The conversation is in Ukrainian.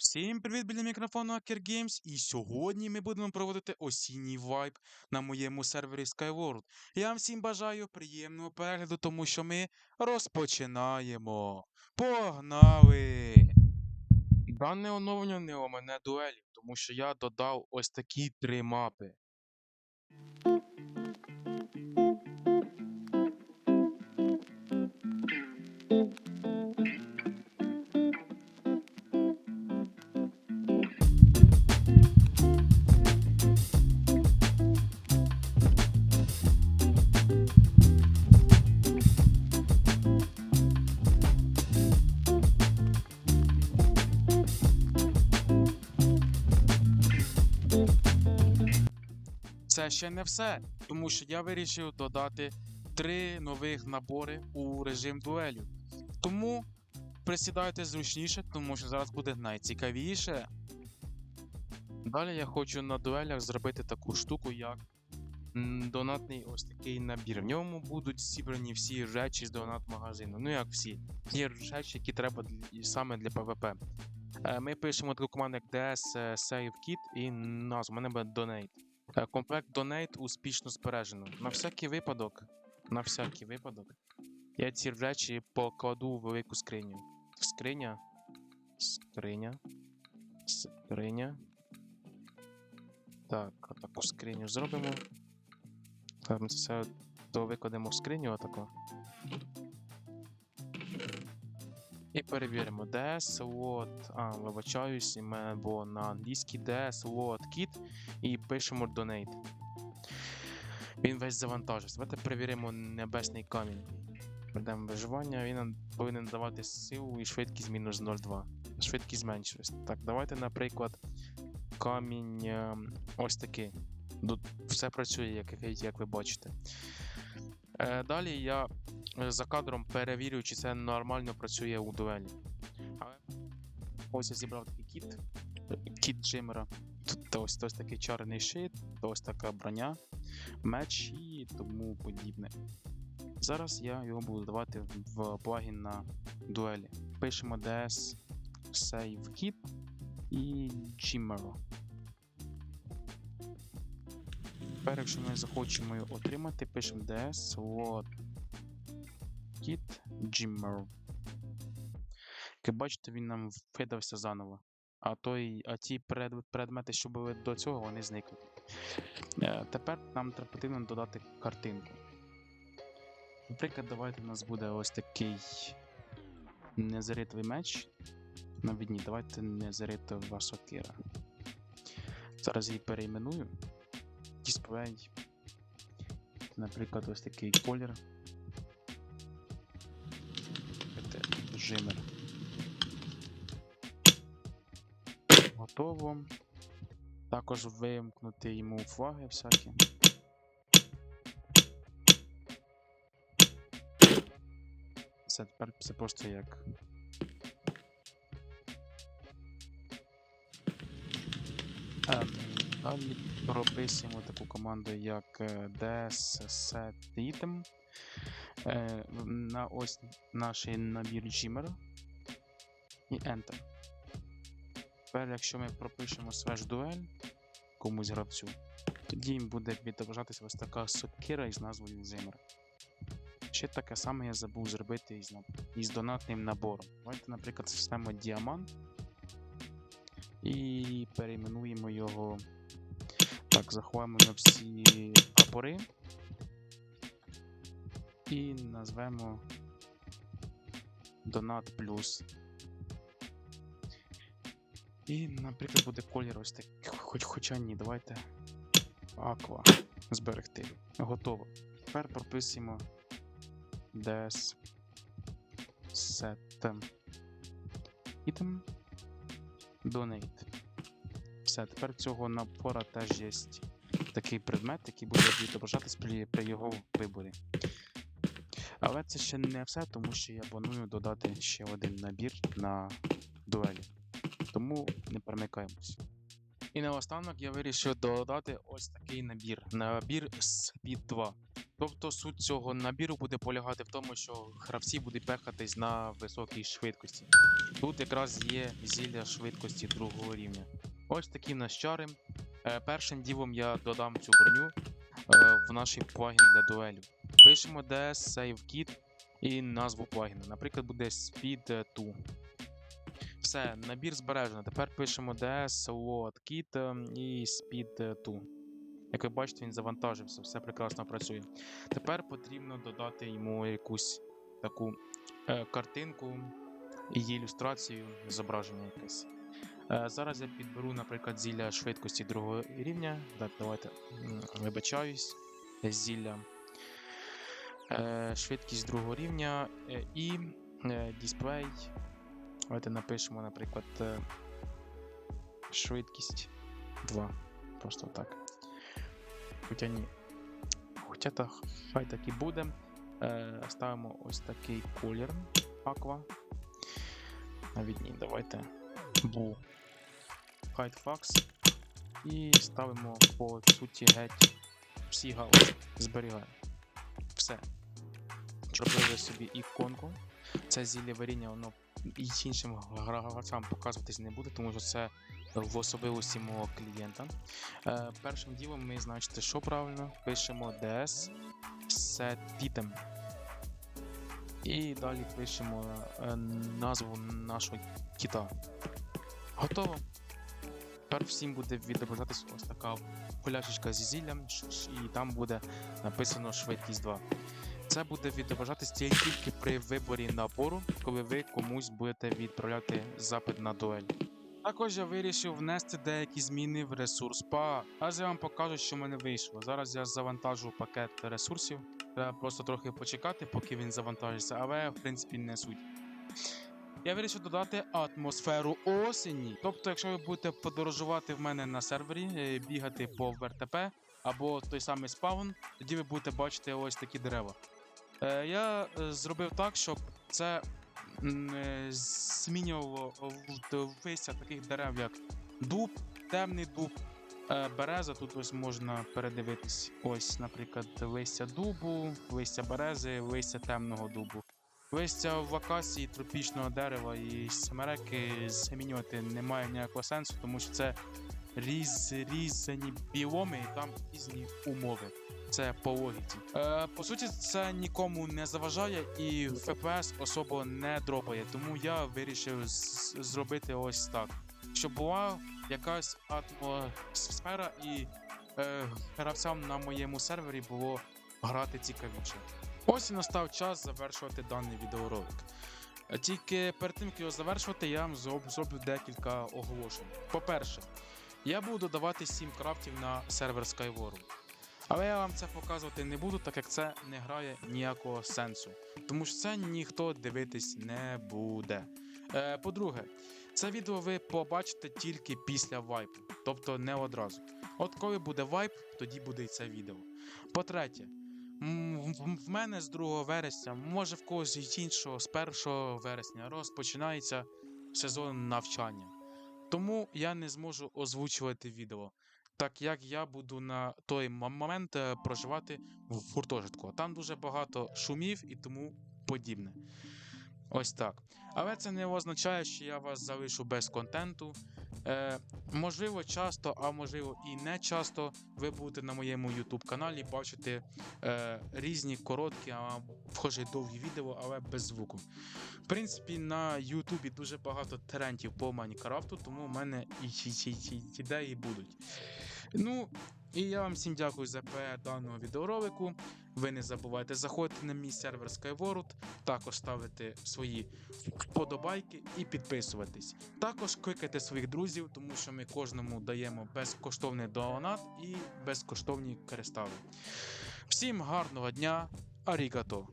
Всім привіт біля мікрофону Hacker Games, і сьогодні ми будемо проводити осінній вайб на моєму сервері Skyward. Я вам всім бажаю приємного перегляду, тому що ми розпочинаємо. Погнали! Дане оновлення не у мене дуелів, тому що я додав ось такі три мапи. Це ще не все, тому що я вирішив додати три нових набори у режим дуелю. Тому присідайте зручніше, тому що зараз буде найцікавіше. Далі я хочу на дуелях зробити таку штуку, як донатний ось такий набір. В ньому будуть зібрані всі речі з донат магазину. Ну як всі. Є речі, які треба саме для PvP. Е, Ми пишемо таку команду як DS е, Save Kit і назву. У мене буде Donate. Е, Комплект Donate успішно збережено. На всякий випадок, на всякий випадок, я ці речі покладу у велику скриню. Скриня. Скриня. Скриня. Так, таку скриню зробимо. Так, ми це все викладемо в скриню отако. І перевіримо DS, what, а, вибачаюсь, було на англійській DS, what, kit, і пишемо donate. Він весь завантажився. Давайте перевіримо небесний камінь. Придемо виживання, він повинен давати силу і швидкість мінус 0,2. Швидкість зменшилась. Так, давайте, наприклад, камінь ем, ось такий. Тут все працює, як, як ви бачите. Е, далі я е, за кадром перевірю, чи це нормально працює у дуелі. Ось я зібрав такий кіт, кіт Джимера. Тут ось, ось такий чарний шит, ось така броня, меч і тому подібне. Зараз я його буду давати в плагін на дуелі. Пишемо DS Save Kit і Jimero. Тепер, якщо ми захочемо його отримати, пишемо DS what Kit Jimmer. Як бачите, він нам видався заново. А той, а ті предмети, що були до цього, вони зникли. Е, тепер нам потрібно додати картинку. Наприклад, давайте у нас буде ось такий незаритовий меч. На відні, давайте незаритова сокира. Зараз її перейменую. Дисплей. Наприклад, ось такий колір. Жимер. Готово. Також вимкнути йому флаги всякі. Це тепер це просто як. Ем, Далі прописуємо таку команду, як е, ds set item. Е, на ось наш набір Jimmer і Enter. Тепер, якщо ми пропишемо slash duel комусь гравцю, тоді їм буде відображатися ось така сокира із назвою Jimmer. Ще таке саме я забув зробити із, із донатним набором. Давайте, наприклад, систему діамант і перейменуємо його. Так, заховаємо на всі прапори. І назвемо Донат плюс. І, наприклад, буде колір ось такий. Хоч, хоча ні, давайте. Аква. Зберегти. Готово. Тепер прописуємо des set item donate. Все, тепер цього набора теж є такий предмет, який буде відображатись при, при його виборі. Але це ще не все, тому що я планую додати ще один набір на дуелі. Тому не перемикаємось. І наостанок я вирішив додати ось такий набір. Набір Speed 2. Тобто суть цього набіру буде полягати в тому, що гравці будуть пехатись на високій швидкості. Тут якраз є зілля швидкості другого рівня. Ось такі в нас чари. Е, Першим ділом я додам цю броню е, в наш плагін для дуелів. Пишемо DS Save Kit і назву плагіна. Наприклад, буде Speed 2. Все, набір збережено. Тепер пишемо DS Load Kit е, і Speed 2. Як ви бачите, він завантажився, все прекрасно працює. Тепер потрібно додати йому якусь таку е, картинку і ілюстрацію, зображення якесь. Е, зараз я підберу, наприклад, зілля швидкості другого рівня. Так, давайте вибачаюсь. Зілля е, швидкість другого рівня е, і дисплей. Давайте напишемо, наприклад, швидкість 2. Просто так. Хоча ні. Хоча та хай так і буде. Ставимо ось такий колір Aqua. Навіть ні, давайте Height Fax. І ставимо по суті геть всі галузі. Зберігаємо. Все. Зробили собі іконку. Це зілля варіння, воно і іншим гравцям показуватись не буде, тому що це в особливості мого клієнта. Е, першим ділом ми, значить, що правильно? Пишемо DS set item. І далі пишемо е, назву нашого кіта. Готово. Тепер всім буде відображатись ось така поляшечка зі зіллям, і там буде написано швидкість 2. Це буде відображатись тільки при виборі набору, коли ви комусь будете відправляти запит на дуель. Також я вирішив внести деякі зміни в ресурс PA. Зараз я вам покажу, що в мене вийшло. Зараз я завантажу пакет ресурсів. Треба просто трохи почекати, поки він завантажиться, але в принципі не суть. Я вирішив додати атмосферу осені. Тобто, якщо ви будете подорожувати в мене на сервері, е, бігати по ВРТП або той самий спаун, тоді ви будете бачити ось такі дерева. Е, я е, зробив так, щоб це змінювало вися таких дерев, як дуб, темний дуб, береза. Тут ось можна передивитись. Ось, наприклад, листя дубу, листя берези, листя темного дубу. Листя в акації тропічного дерева і семереки замінювати немає ніякого сенсу, тому що це різ, різані біоми і там різні умови. Це по логіці. Е, по суті, це нікому не заважає і FPS особо не дропає. Тому я вирішив зробити ось так. Щоб була якась атмосфера і е, гравцям на моєму сервері було грати цікавіше. Ось і настав час завершувати даний відеоролик. Е, Тільки перед тим, як його завершувати, я вам зроблю декілька оголошень. По-перше, я буду додавати 7 крафтів на сервер Skyward. Але я вам це показувати не буду, так як це не грає ніякого сенсу. Тому що це ніхто дивитись не буде. Е, по-друге, це відео ви побачите тільки після вайпу, тобто не одразу. От коли буде вайп, тоді буде і це відео. По-третє, в- мене з 2 вересня, може в когось іншого, з 1 вересня розпочинається сезон навчання. Тому я не зможу озвучувати відео, так як я буду на той момент е, проживати в гуртожитку. Там дуже багато шумів і тому подібне. Ось так. Але це не означає, що я вас залишу без контенту. Е, можливо, часто, а можливо і не часто, ви будете на моєму YouTube каналі бачити е, різні короткі, а вхоже довгі відео, але без звуку. В принципі, на Ютубі дуже багато трендів по Майнкрафту, тому в мене і ідеї будуть. Ну, і я вам всім дякую за перегляд даного відеоролику. Ви не забувайте заходити на мій сервер Skyward, також ставити свої вподобайки і підписуватись. Також кликайте своїх друзів, тому що ми кожному даємо безкоштовний донат і безкоштовні кристали. Всім гарного дня, арігато!